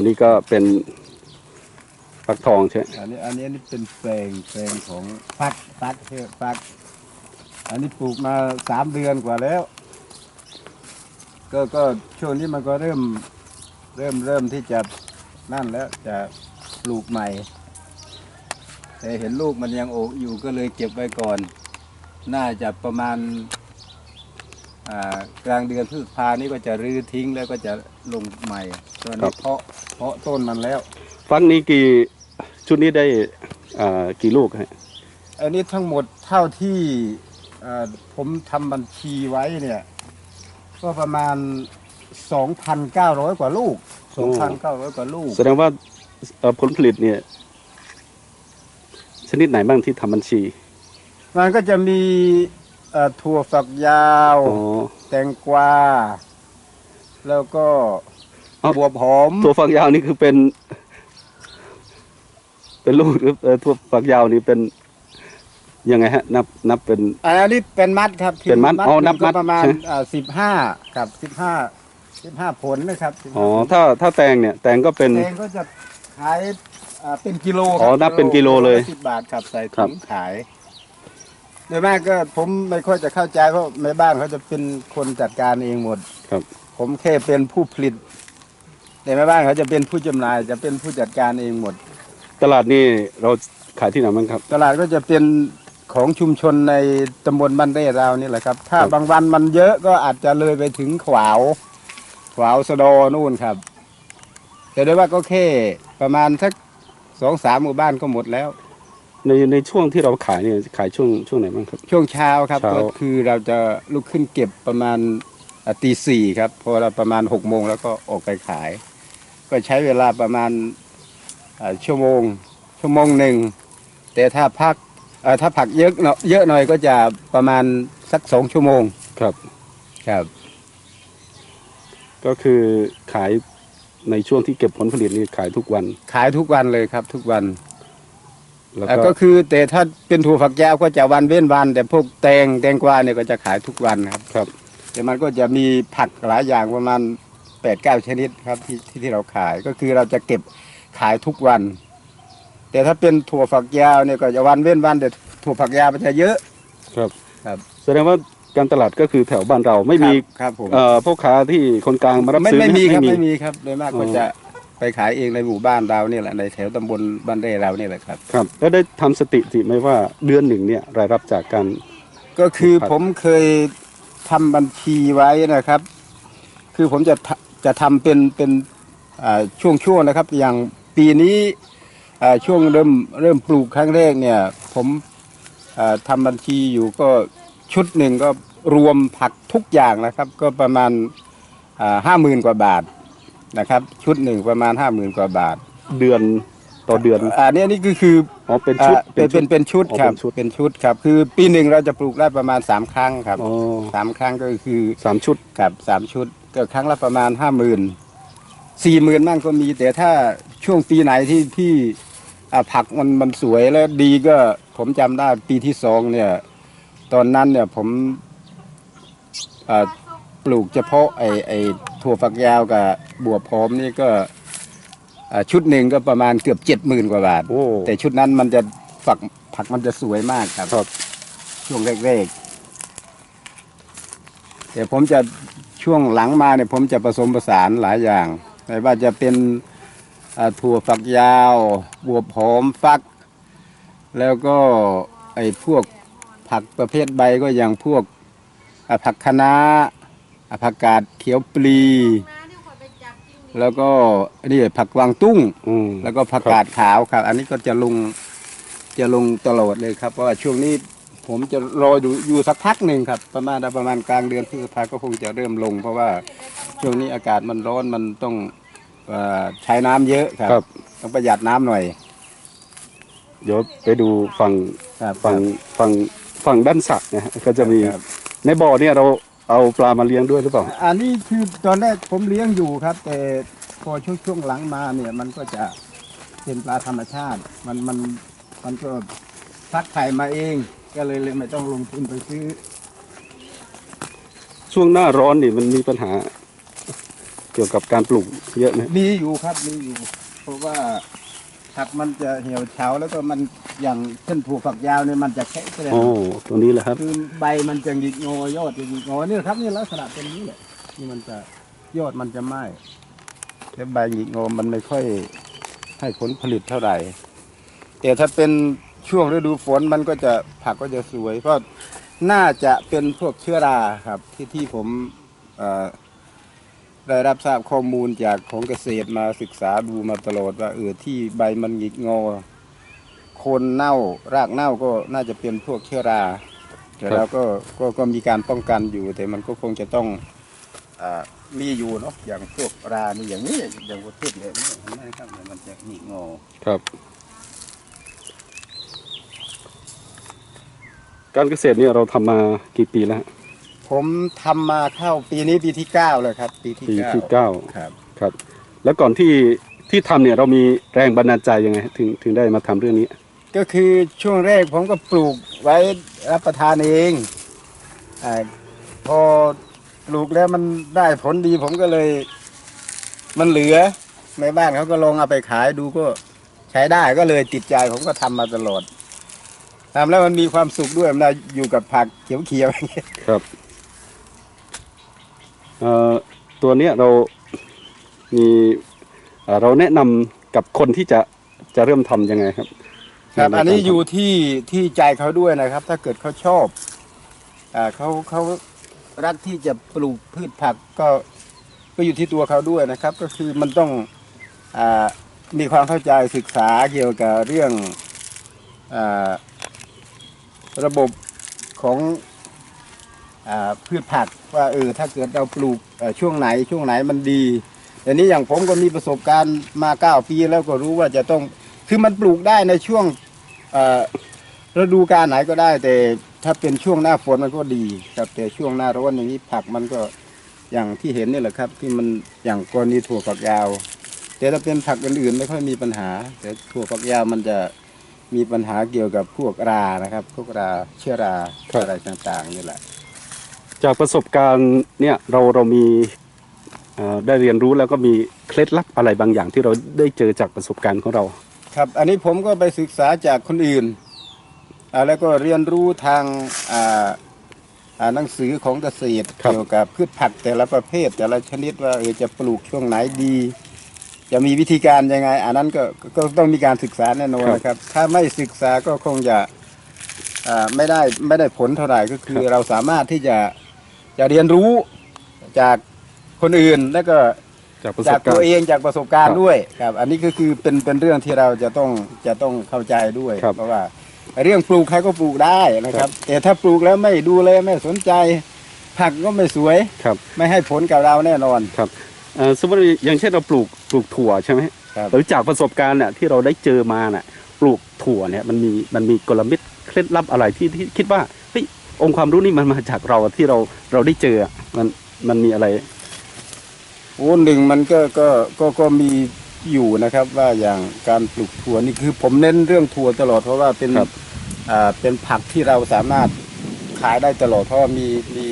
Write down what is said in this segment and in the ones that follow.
ตัวนี้ก็เป็นฟักทองใช่ไหมอันนี้อันนี้อันนี้เป็นแปลงแปลงของฟักฟักเฟัก อันนี้ปลูกมาสามเดือนกว่าแล้ว ก็ก็ช่วงนี้มันก็เริ่มเริ่มเริ่มที่จะนั่นแล้วจะปลูกใหม่ แต่เห็นลูกมันยังโอกอยู่ก็เลยเก็บไว้ก่อน น่าจะประมาณ กลางเดือนพฤษภานี่ก็จะรื้อทิ้งแล้วก็จะลงใหม่ตอนนี้เพาะเพาะต้นมันแล้ว ฟักนี้กี่ชุดนี้ได้อ่ากี่ลูกฮะอันนี้ทั้งหมดเท่าที่เอ่อผมทำบัญชีไว้เนี่ยก็ประมาณ 2,900 กว่าลูก 2,900 กว่าลูก แสดงว่าเอ่อผลผลิตเนี่ย ชนิดไหนบ้างที่ทำบัญชี มันก็จะมี เอ่อถั่วฝักยาว อ๋อ แตงกวา แล้วก็เอ้าบวบหอมตัวฝักยาวนี่คือเป็น เป็นลูกหรือเอ่อตัวฝักยาวนี่เป็นยังไงฮะ นับ นับเป็น อันนี้เป็นมัดครับเป็นมัดอ๋อนับมัดก็ประมาณใช่ไหม สิบห้ากับสิบห้าสิบห้าผลนะครับ15อ๋อถ้าถ้าแตงเนี่ย แตงก็เป็น แตงก็จะขายอ่าเป็นกิโลคอ๋รัอนับเป็นกิโลเลยสิบบาทครับใส่ครัถุบ งขาย ในบ้านก็ผมไม่ค่อยจะเข้าใจเพราะในบ้านเขาจะเป็นคนจัดการเองหมด ครับ ผมแค่เป็นผู้ผลิต แต่แม่บ้านเขาจะเป็นผู้จำหน่ายจะเป็นผู้จัดการเองหมด ตลาดนี่เราขายที่ไหนบ้างครับ ตลาดก็จะเป็นของชุมชนในตำบลบ้านเร่เรานี่แหละครับ ถ้าครับ บางวันมันเยอะก็อาจจะเลยไปถึงขวาวขวาวสะดอนู่นครับ แต่ด้วยว่าก็แค่ประมาณสักสองสามหมู่บ้านก็หมดแล้ว ในในช่วงที่เราขายเนี่ยขายช่วงช่วงไหนบ้างครับ ช่วงเช้าครับเช้า ก็คือเราจะลุกขึ้นเก็บประมาณอะตีสี่ครับพอเราประมาณหกโมงแล้วก็ออกไปขาย ก็ใช้เวลาประมาณอะชั่วโมง ชั่วโมงหนึ่งแต่ถ้าพักเอ่อถ้าผักเยอะเนาะเยอะหน่อยก็จะประมาณสักสองชั่วโมงครับ ครับ ก็คือขายในช่วงที่เก็บผลผลิตนี่ขายทุกวัน ขายทุกวันเลยครับทุกวัน แล้วอะก็ก็คือแต่ถ้าเป็นถั่วฝักยาวก็จะวันเว้นวัน แต่พวกแตงแตงกวาเนี่ยก็จะขายทุกวันครับครับ แต่มันก็จะมีผักหลายอย่างประมาณแปดเก้าชนิดครับที่ที่ที่เราขายก็คือเราจะเก็บขายทุกวัน แต่ถ้าเป็นถั่วฝักยาวเนี่ยก็จะวันเว้นวัน แต่ถั่วฝักยาวมันจะเยอะครับครับแสดงว่าการตลาดก็คือแถวบ้านเราไม่มีครับครับผมเอ่อพ่อค้าที่คนกลางมารับไม่ซื้อไม่มีครับไม่ไม่มีครับโดยมากอ๋อก็จะ ไปขายเองในหมู่บ้านเราเนี่ยแหละในแถวตำบลบ้านเร่เราเนี่ยแหละครับ ครับ แล้วได้ทำสถิติไหมว่าเดือนหนึ่งเนี่ยรายรับจากการ ก็คือครับผมเคยทำบัญชีไว้นะครับ คือผมจะทะจะทำเป็นเป็นอ่าช่วงๆนะครับ อย่างปีนี้อ่าช่วงเริ่มเริ่มปลูกครั้งแรกเนี่ย ผมอ่าทำบัญชีอยู่ก็ชุดหนึ่งก็รวมผักทุกอย่างนะครับ ก็ประมาณห้าหมื่นกว่าบาท นะครับ ชุดหนึ่งประมาณห้าหมื่นกว่าบาท เดือนต่อเดือนอันนี้นี่ก็คืออ๋อเป็นชุดอ่าเป็นเป็นเป็นชุดอ๋อครับเป็นชุดเป็นชุดครับ คือปีหนึ่งเราจะปลูกได้ประมาณสามครั้งครับอ๋อสามครั้งก็คือสามชุดกับสามชุดก็ครั้งละประมาณห้าหมื่นสี่หมื่นมั่งก็มี แต่ถ้าช่วงปีไหนที่ที่อ่าผักมันมันสวยแล้วดีก็ผมจำได้ปีที่สองเนี่ย ตอนนั้นเนี่ยผมอ่าปลูกเฉพาะไอไอ ถั่วฝักยาวกับบวบพร้อมนี่ก็อ่าชุดหนึ่งก็ประมาณเกือบเจ็ดหมื่นกว่าบาท โอ้ แต่ชุดนั้นมันจะฝักผักมันจะสวยมากครับครับ ช่วงแรกๆแต่ผมจะช่วงหลังมาเนี่ยผมจะผสมผสานหลายอย่างไม่ว่าจะเป็นอ่าถั่วฝักยาวบวบหอมฟัก แล้วก็ไอ้พวกผักประเภทใบก็อย่างพวกอ่าผักคะน้า อ่าผักกาดเขียวปลี แล้วก็นี่ผักกวางตุ้ง อืมแล้วก็ผักกาดขาวครับ อันนี้ก็จะลงจะลงตลอดเลยครับ เพราะว่าช่วงนี้ผมจะรออยู่อยู่สักพักหนึ่งครับ ประมาณประมาณกลางเดือนพฤษภาก็คงจะเริ่มลง เพราะว่าช่วงนี้อากาศมันร้อนมันต้องเอ่อใช้น้ำเยอะครับ ครับ ต้องประหยัดน้ำหน่อยเดี๋ยวไปดูฝั่งครับฝั่งฝั่งฝั่งด้านสักนะฮะก็จะมีครับในบ่อเนี่ยเรา เอาปลามาเลี้ยงด้วยหรือเปล่า อันนี้คือตอนแรกผมเลี้ยงอยู่ครับ แต่พอช่วงช่วงหลังมาเนี่ยมันก็จะเป็นปลาธรรมชาติ มันมันมันก็ฟักไข่มาเอง ก็เลยเลยไม่ต้องลงทุนไปซื้อ ช่วงหน้าร้อนนี่มันมีปัญหากี่ยวกับการปลูกเยอะไหมมีอยู่ครับมีอยู่ เพราะว่า ผักมันจะเหี่ยวเฉาแล้วก็มันอย่างเช่นถั่วฝักยาวเนี่ยมันจะแข็งแรงโอ้ตัวนี้แหละครับ คือใบมันจะหงิกงอยอดจะหงิกงอเนี่ยครับนี่ลักษณะเป็นนี้แหละนี่มันจะยอดมันจะไหม้แต่ใบหงิกงอมันไม่ค่อยให้ผลผลิตเท่าไหร่ แต่ถ้าเป็นช่วงฤดูฝนมันก็จะผักก็จะสวย เพราะน่าจะเป็นพวกเชื้อราครับ ที่ที่ผมเอ่อ ได้รับทราบข้อมูลจากของเกษตรมาศึกษาดูมาตลอดว่าเออที่ใบมันหงิกงอ คนเน่ารากเน่าก็น่าจะเป็นพวกเชื้อรา แต่เราก็ก็ก็มีการป้องกันอยู่ แต่มันก็คงจะต้องอามีอยู่เนาะอย่างพวกรานี่อย่างนี้อย่างวัตถุเนี่ยนี่นไหมครับมันจะหงิกงอครับการเกษตรเนี่ยเราทำมากี่ปีแล้ว ผมทำมาเข้าปีนี้ปีที่เก้าเลยครับ ปีที่ปีเก้าที่เก้าครับ ครับ แล้วก่อนที่ที่ทำเนี่ยเรามีแรงบันดาลใจยังไงฮะถึงถึงได้มาทำเรื่องนี้ ก็คือช่วงแรกผมก็ปลูกไว้รับประทานเองอาพอปลูกแล้วมันได้ผลดีผมก็เลย มันเหลือในบ้านเขาก็ลองเอาไปขายดูก็ใช้ได้ก็เลยติดใจผมก็ทำมาตลอดทำแล้วมันมีความสุขด้วยมันอยู่กับผักเขียวๆอย่างเงี้ย ครับเอ่อ ตัวเนี้ยเรามีเอ่อเราแนะนำกับคนที่จะจะเริ่มทำยังไงครับ ครับในอันนี้การทำอยู่ที่ที่ใจเขาด้วยนะครับ ถ้าเกิดเขาชอบอ่าเขาเขารักที่จะปลูกพืชผักก็ก็อยู่ที่ตัวเขาด้วยนะครับ ก็คือมันต้องอามีความเข้าใจศึกษาเกี่ยวกับเรื่องอาระบบของอา พืชผักว่าเออถ้าเกิดเราปลูกช่วงไหนช่วงไหนมันดีแต่นี้อย่างผมก็มีประสบการณ์มาเก้าปีแล้วก็รู้ว่าจะต้องคือมันปลูกได้ในช่วงฤดูกาลไหนก็ได้ แต่ถ้าเป็นช่วงหน้าฝนมันก็ดีครับแต่ช่วงหน้าร้อนอย่างนี้ผักมันก็อย่างที่เห็นนี่แหละครับ ที่มันอย่างกรณีถั่วฝักยาว แต่ถ้าเป็นผักอื่นๆไม่ค่อยมีปัญหา แต่ถั่วฝักยาวมันจะมีปัญหาเกี่ยวกับพวกรานะครับ พวกราเชื้อราอะไรต่างๆนี่แหละ จากประสบการณ์เนี่ยเราเรามีเอ่อได้เรียนรู้แล้วก็มีเคล็ดลับอะไรบางอย่างที่เราได้เจอจากประสบการณ์ของเรา ครับ อันนี้ผมก็ไปศึกษาจากคนอื่นอ่าแล้วก็เรียนรู้ทางอ่าอ่าหนังสือของเกษตรครับเกี่ยวกับพืชผักแต่ละประเภท แต่ละชนิดว่าเออจะปลูกช่วงไหนดี จะมีวิธีการยังไง อันนั้นก็ก็ก็ต้องมีการศึกษาแน่นอนนะครับ ถ้าไม่ศึกษาก็คงจะอ่าไม่ได้ไม่ได้ผลเท่าไหร่ก็คือเราสามารถที่จะ จะเรียนรู้จากคนอื่นแล้วก็จากประสจาบกกาตัรวณ์เองจากประสบการครัณ์บด้วยครับ อันนี้ก็คือเป็นเป็นเรื่องที่เราจะต้องจะต้องเข้าใจด้วย ครับเพราะว่า เรื่องปลูกใครก็ปลูกได้นะครับแต่ถ้าปลูกแล้วไม่ดูแลไม่สนใจ ผักก็ไม่สวย ครับไม่ให้ผลกับเราแน่นอน ครับเอ่อสมมติอย่างเช่นเราปลูกปลูกถั่วใช่ไหมครับ หรือจากประสบการณ์เนี่ยที่เราได้เจอมาน่ะปลูกถั่วเนี่ยมันมีมันมีกลเม็ดเคล็ดลับอะไรที่ที่คิดว่าเฮ้ย องค์ความรู้นี่มันมาจากเราที่เราเราได้เจออะมันมันมีอะไรโอ้หนึ่งมันก็ก็ก็ก็มีอยู่นะครับ ว่าอย่างการปลูกถั่วนี่คือ ผมเน้นเรื่องถั่วตลอดเพราะว่าเป็นครับอ่าเป็นผักที่เราสามารถขายได้ตลอดเพราะว่ามีมี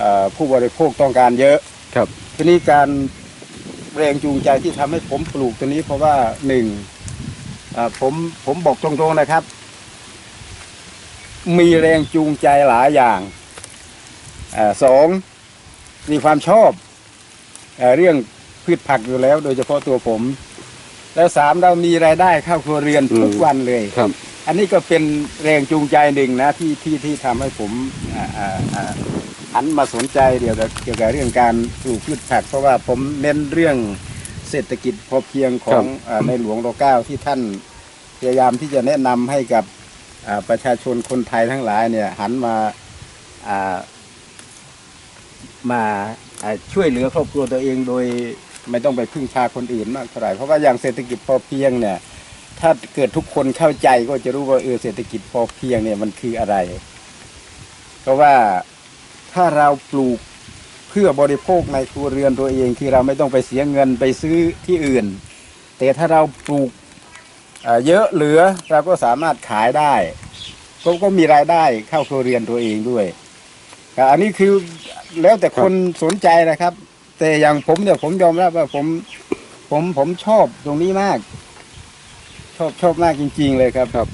อ่าผู้บริโภคต้องการเยอะครับ ทีนี้การแรงจูงใจที่ทำให้ผมปลูกตัวนี้ เพราะว่าหนึ่งอ่าผมผมบอกตรงๆนะครับ มีแรงจูงใจหลายอย่างอาสองมีความชอบอาเรื่องพืชผักอยู่แล้ว โดยเฉพาะตัวผม แล้วสามเรามีรายได้เข้าครัวเรือนอืมทุกวันเลยครับ อันนี้ก็เป็นแรงจูงใจหนึ่งนะที่ที่ที่ทำให้ผมอ่าอ่าอ่าหันมาสนใจเกี่ยวกับเกี่ยวกับเรื่องการปลูกพืชผัก เพราะว่าผมเน้นเรื่องเศรษฐกิจพอเพียงของอ่าในหลวงรเก้าที่ท่านพยายามที่จะแนะนำให้กับอ่า ประชาชนคนไทยทั้งหลายเนี่ยหันมามาอ่าช่วยเหลือครอบครัวตัวเองโดยไม่ต้องไปพึ่งพาคนอื่นมากเท่าไหร่เพราะว่าอย่างเศรษฐกิจพอเพียงเนี่ยถ้าเกิดทุกคนเข้าใจก็จะรู้ว่าเออเศรษฐกิจพอเพียงเนี่ยมันคืออะไร เพราะว่าถ้าเราปลูกเพื่อบริโภคในครัวเรือนตัวเองคือเราไม่ต้องไปเสียเงินไปซื้อที่อื่น แต่ถ้าเราปลูก เอ่อเยอะเหลือเราก็สามารถขายได้ก็ก็มีรายได้เข้าครัวเรือนตัวเองด้วยครับอันนี้คือแล้วแต่คนสนใจนะครับ แต่อย่างผมเนี่ยผมยอมรับว่าผมผมผมชอบตรงนี้มาก ชอบชอบมากจริง ๆ เลยครับครับ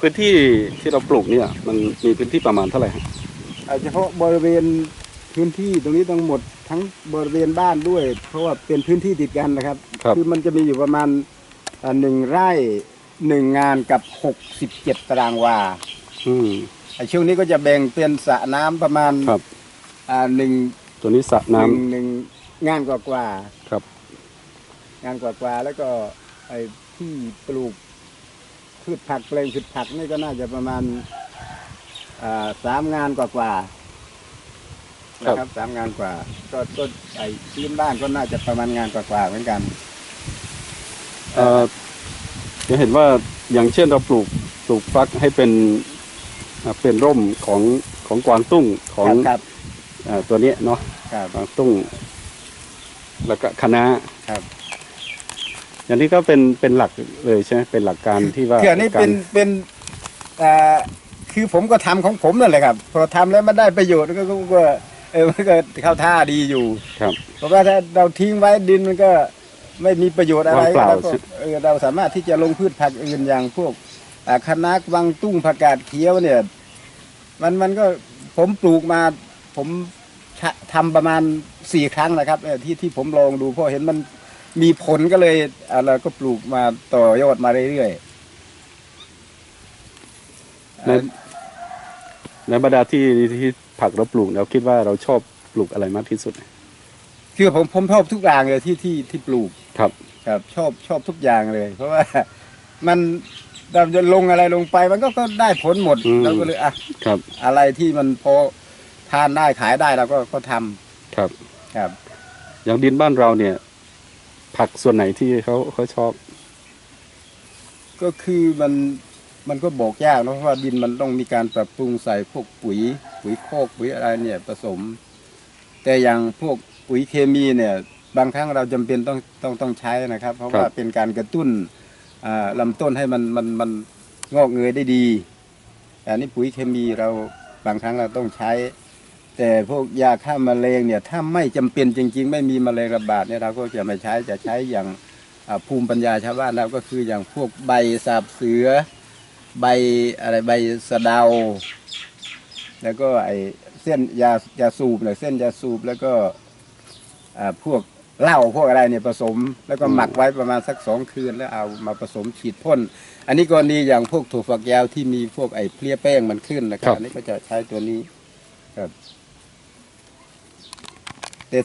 พื้นที่ที่เราปลูกเนี่ย มันมีพื้นที่ประมาณเท่าไหร่ฮะเอาเฉพาะบริเวณพื้นที่ตรงนี้ทั้งหมดทั้งบริเวณบ้านด้วย เพราะว่าเป็นพื้นที่ติดกันนะครับครับอมันจะมีอยู่ประมาณอ่า หนึ่งไร่หนึ่งงานกับหกสิบเจ็ดตารางวาอืมไอ้ช่วงนี้ก็จะแบ่งเป็นสระน้ำประมาณครับ อ่าหนึ่งตัวนี้สระหน้ำนึ่งหนึ่งงานกว่ากว่าครับงานกว่ากว่าแล้วก็ไอ้ที่ปลูกพืชผักแปลงพืชผักนี่ก็น่าจะประมาณอ่าสามงานกว่ากว่านะครับสามงานกว่า ก็ก็ไอ้ทีมบ้านก็น่าจะประมาณงานกว่ากว่าเหมือนกัน เอ่อจะเห็นว่าอย่างเช่นเราปลูกปลูกฟักให้เป็นอ่าเป็นร่มของของกวางตุ้งของครับอ่าตัวเนี้ยเนาะครับ กวางตุ้ง แล้วก็คณะครับ อย่างนี้ก็เป็นเป็นหลักเลยใช่ไหมเป็นหลักการที่ว่าคืออันนี้เป็นการ เป็นอ่าคือผมก็ทำของผมนั่นแหละครับ พอทำแล้วมันได้ประโยชน์ก็ก็ก็เออมันก็เข้าท่าดีอยู่ครับ เพราะว่าถ้าเราทิ้งไว้ดินมันก็ ไม่มีประโยชน์อะไรว่างเปล่า แล้วก็ใช่เออเราสามารถที่จะลงพืชผักอื่นอย่างพวกอ่าคะน้ากวังตุ้งผักกาดเขียวเนี่ย มันมันก็ผมปลูกมา ผมทะทำประมาณสี่ครั้งนะครับเออที่ที่ผมลองดูเพราะเห็นมันมีผลก็เลยอ่าเราก็ปลูกมาต่อยอดมาเรื่อยๆในในบรรดาที่ที่ผักเราปลูกเราคิดว่าเราชอบปลูกอะไรมากที่สุด คือผมผมชอบทุกอย่างเลยที่ที่ที่ปลูก ครับครับชอบชอบทุกอย่างเลย เพราะว่ามันเราจะลงอะไรลงไปมันก็ก็ได้ผลหมดอืม เราก็เลยอะครับ อะไรที่มันพอทานได้ขายได้เราก็ก็ทำครับ ครับ อย่างดินบ้านเราเนี่ย ผักส่วนไหนที่เขาเขาชอบ ก็คือมันมันก็บอกยากเนอะเพราะว่าดินมันต้องมีการปรับปรุงใส่พวกปุ๋ย ปุ๋ยโคกปุ๋ยอะไรเนี่ยผสม แต่อย่างพวกปุ๋ยเคมีเนี่ย บางครั้งเราจำเป็นต้องต้องต้องใช้นะครับ เพราะว่าเป็นการกระตุ้นอ่าลำต้นให้มันมันมันงอกเงยได้ดีแต่นี่ปุ๋ยเคมีเราบางครั้งเราต้องใช้ แต่พวกยาฆ่าแมลงเนี่ยถ้าไม่จำเป็นจริง ๆ ไม่มีแมลงระบาดเนี่ยเราก็จะไม่ใช้จะใช้อย่างอ่าภูมิปัญญาชาวบ้านเราก็คืออย่างพวกใบสาบเสือ ใบอะไรใบสะเดา แล้วก็ไอเส้นยายาสูบเนี่ยเส้นยาสูบแล้วก็อ่าพวก เหล้าพวกอะไรเนี่ยผสม แล้วก็อืมหมักไว้ประมาณสักสองคืนแล้วเอามาผสมฉีดพ่น อันนี้กรณีอย่างพวกถั่วฝักยาวที่มีพวกไอ้เพลี้ยแป้งมันขึ้นนะคครัรับบอันนี้ก็จะใช้ตัวนี้